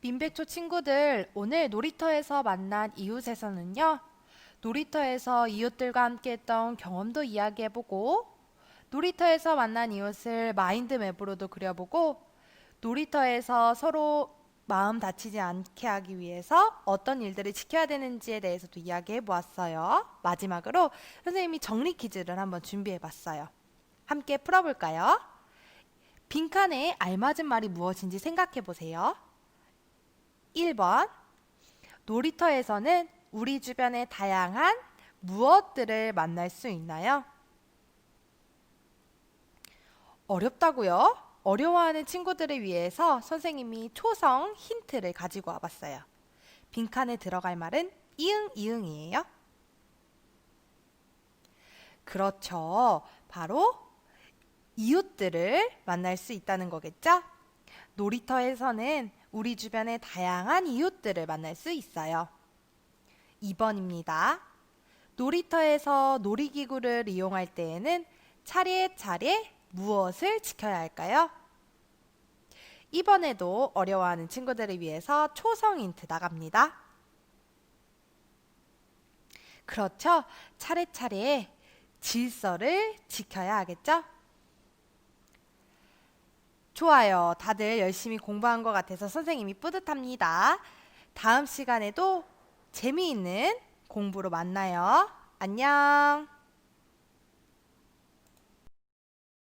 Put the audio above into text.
민백초 친구들, 오늘 놀이터에서 만난 이웃에서는요, 놀이터에서 이웃들과 함께 했던 경험도 이야기해보고, 놀이터에서 만난 이웃을 마인드맵으로도 그려보고, 놀이터에서 서로 마음 다치지 않게 하기 위해서 어떤 일들을 지켜야 되는지에 대해서도 이야기해 보았어요. 마지막으로 선생님이 정리 퀴즈를 한번 준비해 봤어요. 함께 풀어볼까요? 빈칸에 알맞은 말이 무엇인지 생각해 보세요. 1번. 놀이터에서는 우리 주변의 다양한 무엇들을 만날 수 있나요? 어렵다고요? 어려워하는 친구들을 위해서 선생님이 초성 힌트를 가지고 와봤어요. 빈칸에 들어갈 말은 이응, 이응이에요. 그렇죠. 바로 이웃들을 만날 수 있다는 거겠죠? 놀이터에서는 우리 주변의 다양한 이웃들을 만날 수 있어요. 2번입니다. 놀이터에서 놀이기구를 이용할 때에는 차례차례 무엇을 지켜야 할까요? 이번에도 어려워하는 친구들을 위해서 초성 힌트 나갑니다. 그렇죠. 차례차례 질서를 지켜야 하겠죠? 좋아요. 다들 열심히 공부한 것 같아서 선생님이 뿌듯합니다. 다음 시간에도 재미있는 공부로 만나요. 안녕.